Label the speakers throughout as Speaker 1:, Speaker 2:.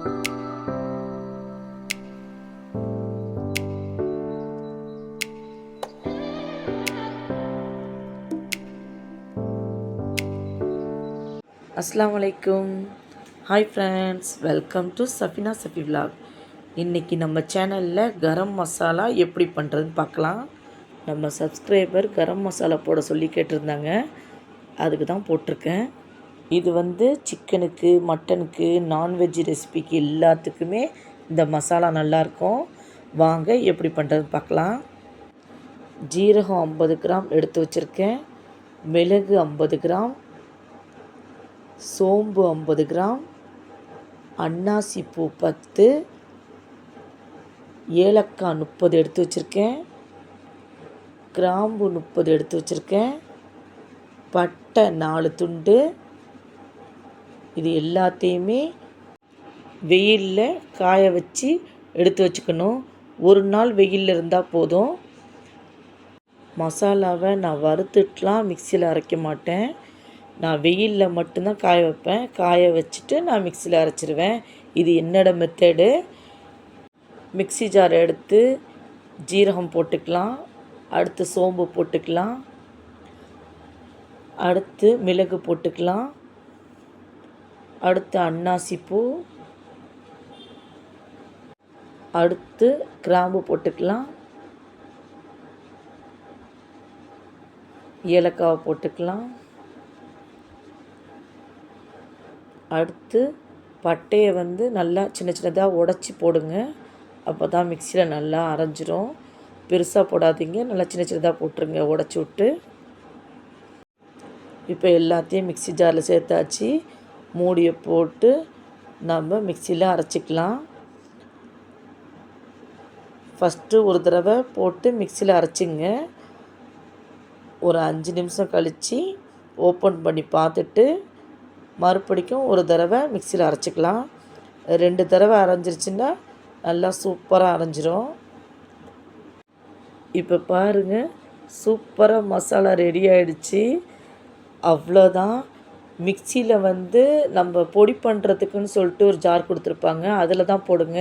Speaker 1: அஸ்லாம் வலைக்கும். Hi friends welcome to Safina Safi vlog இன்றைக்கி நம்ம சேனலில் கரம் மசாலா எப்படி பண்ணுறதுன்னு பார்க்கலாம். நம்ம சப்ஸ்கிரைபர் கரம் மசாலா போட சொல்லி கேட்டிருந்தாங்க. அதுக்கு தான் போட்டிருக்கேன். இது வந்து சிக்கனுக்கு மட்டனுக்கு நான்வெஜ் ரெசிபிக்கு எல்லாத்துக்குமே இந்த மசாலா நல்லாயிருக்கும் வாங்க எப்படி பண்ணுறதுன்னு பார்க்கலாம் ஜீரகம் ஐம்பது கிராம் எடுத்து வச்சுருக்கேன். மிளகு ஐம்பது கிராம். சோம்பு ஐம்பது கிராம். அன்னாசி பூ பத்து. ஏலக்காய் முப்பது எடுத்து வச்சுருக்கேன். கிராம்பு முப்பது எடுத்து வச்சுருக்கேன். பட்டை நாலு துண்டு. இது எல்லாத்தையுமே வெயிலில் காய வச்சு எடுத்து வச்சுக்கணும். ஒரு நாள் வெயிலில் இருந்தால் போதும். மசாலாவை நான் வறுத்துட்டுலாம் மிக்சியில் அரைக்க மாட்டேன். நான் வெயிலில் மட்டும்தான் காய வைப்பேன். காய வச்சுட்டு நான் மிக்சியில் அரைச்சிருவேன். இது என்னோட மெத்தடு மிக்ஸி ஜார் எடுத்து ஜீரகம் போட்டுக்கலாம். அடுத்து சோம்பு போட்டுக்கலாம். அடுத்து மிளகு போட்டுக்கலாம். அடுத்து அன்னாசி பூ அடுத்து கிராம்பு போட்டுக்கலாம். ஏலக்காவை போட்டுக்கலாம். அடுத்து பட்டையை வந்து நல்லா சின்ன சின்னதாக உடச்சி போடுங்க. அப்போ தான் மிக்சியில் நல்லா அரைஞ்சிரும். பெருசாக போடாதீங்க. நல்லா சின்ன சின்னதாக போட்டுருங்க உடச்சி விட்டு. இப்போ எல்லாத்தையும் மிக்ஸி ஜாரில் சேர்த்தாச்சு. மூடியை போட்டு நம்ம மிக்சியில் அரைச்சிக்கலாம். ஃபஸ்ட்டு ஒரு தடவை போட்டு மிக்சியில் அரைச்சிங்க. ஒரு அஞ்சு நிமிஷம் கழித்து ஓப்பன் பண்ணி பார்த்துட்டு மறுபடிக்கும் ஒரு தடவை மிக்சியில் அரைச்சிக்கலாம். ரெண்டு தடவை அரைஞ்சிருச்சுன்னா நல்லா சூப்பராக அரைஞ்சிரும். இப்போ பாருங்கள் சூப்பராக மசாலா ரெடி ஆகிடுச்சி அவ்வளோதான் மிக்சியில் வந்து நம்ம பொடி பண்ணுறதுக்குன்னு சொல்லிட்டு ஒரு ஜார் கொடுத்துருப்பாங்க. அதில் தான் போடுங்க.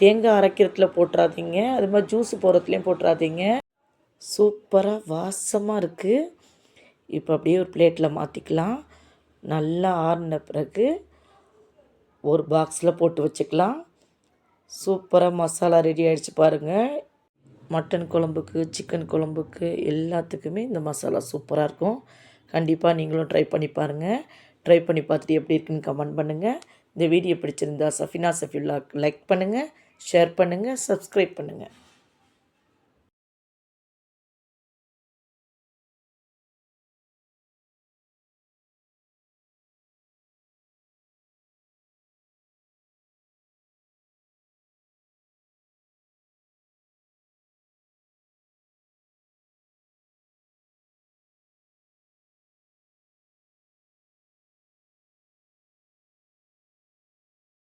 Speaker 1: தேங்காய் அரைக்கிறதுல போட்டுறாதீங்க. அது மாதிரி ஜூஸ் போடுறதுலேயும் போட்டுறாதீங்க. சூப்பராக வாசமாக இருக்குது இப்போ அப்படியே ஒரு பிளேட்டில் மாற்றிக்கலாம் நல்லா ஆறின பிறகு ஒரு பாக்ஸில் போட்டு வச்சுக்கலாம். சூப்பராக மசாலா ரெடி ஆகிடுச்சு பாருங்கள் மட்டன் குழம்புக்கு சிக்கன் குழம்புக்கு எல்லாத்துக்குமே இந்த மசாலா சூப்பராக இருக்கும். கண்டிப்பாக நீங்களும் ட்ரை பண்ணி பாருங்கள் ட்ரை பண்ணி பார்த்துட்டு எப்படி இருக்குன்னு கமெண்ட் பண்ணுங்கள் இந்த வீடியோ பிடிச்சிருந்தா சஃபினா சஃபியுல்லா லைக் பண்ணுங்கள் ஷேர் பண்ணுங்கள் சப்ஸ்கிரைப் பண்ணுங்கள்